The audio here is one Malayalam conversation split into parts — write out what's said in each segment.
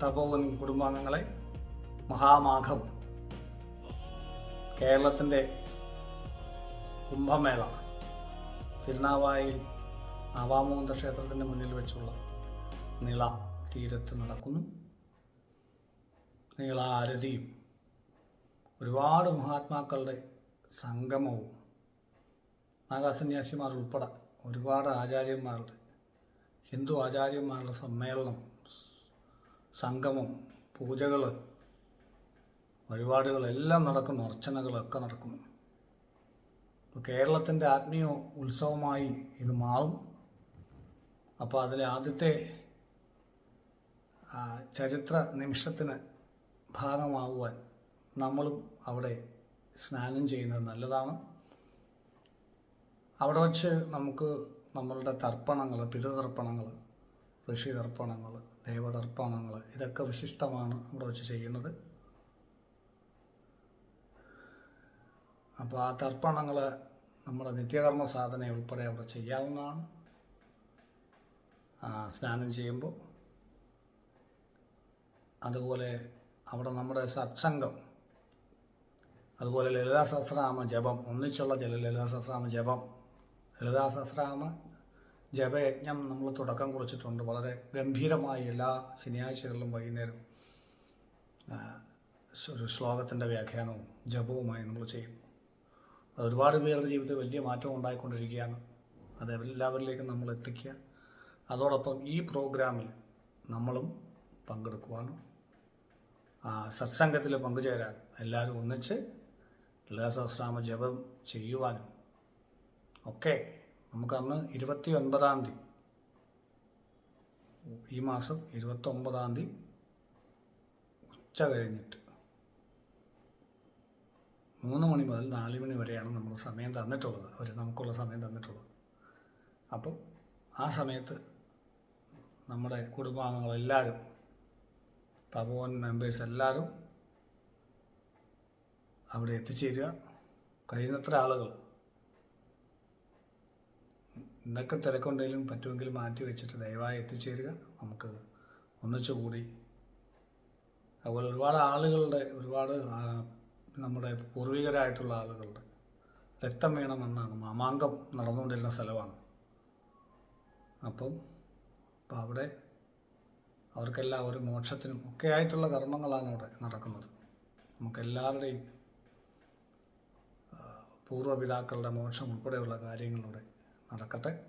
തപോവൻ കുടുംബാംഗങ്ങളെ മഹാമാഘം കേരളത്തിന്റെ കുംഭമേള തിരുനാവായിൽ നവാമോന്ത ക്ഷേത്രത്തിന്റെ മുന്നിൽ വെച്ചുള്ള നിള തീരത്ത് നടക്കുന്നു. നീള ആരതിയും ഒരുപാട് മഹാത്മാക്കളുടെ സംഗമവും നാഗാസന്യാസിമാർ ഉൾപ്പെടെ ഒരുപാട് ആചാര്യന്മാരുടെ ഹിന്ദു ആചാര്യന്മാരുടെ സമ്മേളനം സംഗമം പൂജകൾ വഴിപാടുകളെല്ലാം നടക്കുന്നു. അർച്ചനകളൊക്കെ നടക്കുന്നു. കേരളത്തിന്റെ ആത്മീയ ഉത്സവമായി ഇത് മാറും. അപ്പോൾ അതിലെ ആദ്യത്തെ ചരിത്ര നിമിഷത്തിന് ഭാഗമാകുവാൻ നമ്മളും അവിടെ സ്നാനം ചെയ്യുന്നത് നല്ലതാണ്. അവിടെ വച്ച് നമുക്ക് നമ്മളുടെ തർപ്പണങ്ങൾ പിതൃതർപ്പണങ്ങൾ ഋഷി തർപ്പണങ്ങൾ ദേവതർപ്പണങ്ങൾ ഇതൊക്കെ വിശിഷ്ടമാണ് ഇവിടെ വെച്ച് ചെയ്യുന്നത്. അപ്പോൾ ആ തർപ്പണങ്ങൾ നമ്മുടെ നിത്യകർമ്മ സാധന ഉൾപ്പെടെ അവിടെ ചെയ്യാവുന്നതാണ്. സ്നാനം ചെയ്യുമ്പോൾ അതുപോലെ അവിടെ നമ്മുടെ സത്സംഗം അതുപോലെ ലളിതാ സഹസ്രനാമ ജപം ഒന്നിച്ചുള്ള ലളിതാ സഹസ്രനാമ ജപം ലളിതാ സഹസ്രനാമ ജപയജ്ഞം നമ്മൾ തുടക്കം കുറിച്ചിട്ടുണ്ട്. വളരെ ഗംഭീരമായി എല്ലാ ശനിയാഴ്ചകളിലും വൈകുന്നേരം ഒരു ശ്ലോകത്തിന്റെ വ്യാഖ്യാനവും ജപവുമായി നമ്മൾ ചെയ്യും. അത് ഒരുപാട് പേരുടെ ജീവിതത്തിൽ വലിയ മാറ്റം ഉണ്ടായിക്കൊണ്ടിരിക്കുകയാണ്. അത് എല്ലാവരിലേക്കും നമ്മൾ എത്തിക്കുക. അതോടൊപ്പം ഈ പ്രോഗ്രാമിൽ നമ്മളും പങ്കെടുക്കുവാനും സത്സംഗത്തിൽ പങ്കുചേരാൻ എല്ലാവരും ഒന്നിച്ച് ലളിതാസഹസ്രാമ ജപം ചെയ്യുവാനും ഒക്കെ നമുക്കന്ന് ഇരുപത്തി ഒൻപതാം തീയതി. ഈ മാസം ഇരുപത്തി ഒമ്പതാം തീയതി ഉച്ച കഴിഞ്ഞിട്ട് മൂന്ന് മണി മുതൽ നാല് മണി വരെയാണ് നമ്മൾ സമയം തന്നിട്ടുള്ളത്. അവർ നമുക്കുള്ള സമയം തന്നിട്ടുള്ളത്. അപ്പം ആ സമയത്ത് നമ്മുടെ കുടുംബാംഗങ്ങളെല്ലാവരും തപോവൻ മെമ്പേഴ്സ് എല്ലാവരും അവിടെ എത്തിച്ചേരുക. കഴിയുന്നത്ര ആളുകൾ എന്തൊക്കെ തിരക്കുണ്ടെങ്കിലും പറ്റുമെങ്കിൽ മാറ്റി വെച്ചിട്ട് ദയവായി എത്തിച്ചേരുക. നമുക്ക് ഒന്നിച്ചുകൂടി അതുപോലെ ഒരുപാട് ആളുകളുടെ ഒരുപാട് നമ്മുടെ പൂർവികരായിട്ടുള്ള ആളുകളുടെ രക്തം വേണമെന്നാണ് മാമാങ്കം നടന്നുകൊണ്ടിരുന്ന സ്ഥലമാണ്. അപ്പം അപ്പം അവിടെ അവർക്കെല്ലാം ഒരു മോക്ഷത്തിനും ഒക്കെ ആയിട്ടുള്ള കർമ്മങ്ങളാണ് അവിടെ നടക്കുന്നത്. നമുക്കെല്ലാവരുടെയും പൂർവപിതാക്കളുടെ മോക്ഷം ഉൾപ്പെടെയുള്ള കാര്യങ്ങളിലൂടെ നടക്കട്ടെ.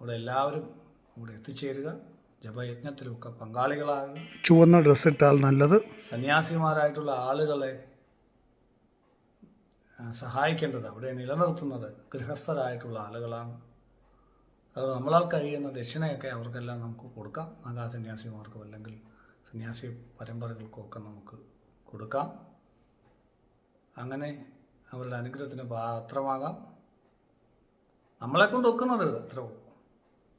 ഇവിടെ എല്ലാവരും അവിടെ എത്തിച്ചേരുക. ജപയജ്ഞത്തിലൊക്കെ പങ്കാളികളാകുക. ചുവന്ന ഡ്രസ്സ് ഇട്ടാൽ നല്ലത്. സന്യാസിമാരായിട്ടുള്ള ആളുകളെ സഹായിക്കേണ്ടത് അവിടെ നിലനിർത്തുന്നത് ഗൃഹസ്ഥരായിട്ടുള്ള ആളുകളാണ്. അത് നമ്മളാൽ കഴിയുന്ന ദക്ഷിണയൊക്കെ അവർക്കെല്ലാം നമുക്ക് കൊടുക്കാം. നാഗാ സന്യാസിമാർക്കും അല്ലെങ്കിൽ സന്യാസി പരമ്പരകൾക്കും ഒക്കെ നമുക്ക് കൊടുക്കാം. അങ്ങനെ അവരുടെ അനുഗ്രഹത്തിന് പാത്രമാകാം. നമ്മളെ കൊണ്ട് ഒക്കുന്നത് അത്ര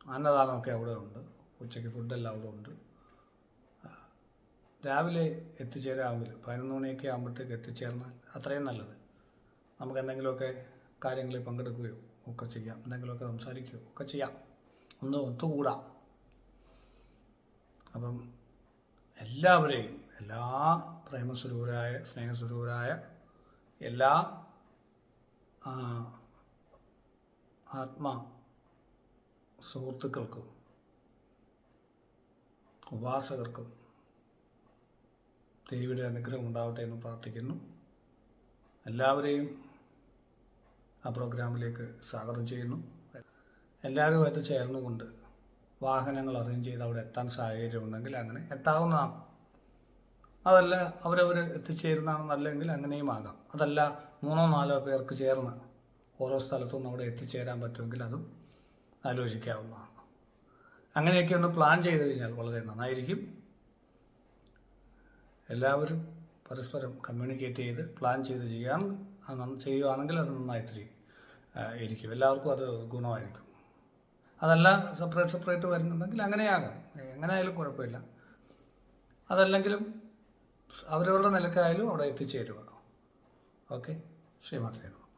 അന്നദാനമൊക്കെ അവിടെ ഉണ്ട്. ഉച്ചയ്ക്ക് ഫുഡെല്ലാം അവിടെ ഉണ്ട്. രാവിലെ എത്തിച്ചേരാമെങ്കിൽ പതിനൊന്ന് മണിയൊക്കെ ആകുമ്പോഴത്തേക്ക് എത്തിച്ചേർന്നാൽ അത്രയും നല്ലത്. നമുക്ക് എന്തെങ്കിലുമൊക്കെ കാര്യങ്ങളിൽ പങ്കെടുക്കുകയോ ഒക്കെ ചെയ്യാം. എന്തെങ്കിലുമൊക്കെ സംസാരിക്കുകയോ ഒക്കെ ചെയ്യാം. ഒന്ന് ഒത്തുകൂടാം. അപ്പം എല്ലാവരെയും എല്ലാ പ്രേമസ്വരൂപരായ സ്നേഹസ്വരൂപരായ എല്ലാ ആത്മാ സുഹൃത്തുക്കൾക്കും ഉപാസകർക്കും ദേവിയുടെ അനുഗ്രഹം ഉണ്ടാവട്ടെ എന്ന് പ്രാർത്ഥിക്കുന്നു. എല്ലാവരെയും ആ പ്രോഗ്രാമിലേക്ക് സ്വാഗതം ചെയ്യുന്നു. എല്ലാവരുമായിട്ട് ചേർന്നുകൊണ്ട് വാഹനങ്ങൾ അറേഞ്ച് ചെയ്ത് അവിടെ എത്താൻ സാഹചര്യം ഉണ്ടെങ്കിൽ അങ്ങനെ എത്താവുന്നതാണ്. അതല്ല അവരവർ എത്തിച്ചേരുന്നതാണെന്നല്ലെങ്കിൽ അങ്ങനെയും ആകാം. അതല്ല മൂന്നോ നാലോ പേർക്ക് ചേർന്ന് ഓരോ സ്ഥലത്തും അവിടെ എത്തിച്ചേരാൻ പറ്റുമെങ്കിൽ അതും ആലോചിക്കാവുന്നതാണ്. അങ്ങനെയൊക്കെ ഒന്ന് പ്ലാൻ ചെയ്ത് കഴിഞ്ഞാൽ വളരെ നന്നായിരിക്കും. എല്ലാവരും പരസ്പരം കമ്മ്യൂണിക്കേറ്റ് ചെയ്ത് പ്ലാൻ ചെയ്ത് ചെയ്യാൻ ചെയ്യുകയാണെങ്കിൽ അത് നന്നായിട്ട് ഇരിക്കും. എല്ലാവർക്കും അത് ഗുണമായിരിക്കും. അതല്ല സെപ്പറേറ്റ് സെപ്പറേറ്റ് വരുന്നുണ്ടെങ്കിൽ അങ്ങനെയാകാം. എങ്ങനെ ആയാലും കുഴപ്പമില്ല. അതല്ലെങ്കിലും അവരവരുടെ നിലക്കായാലും അവിടെ എത്തിച്ചേരുക. ഓക്കെ ശ്രീമാത്രേനോ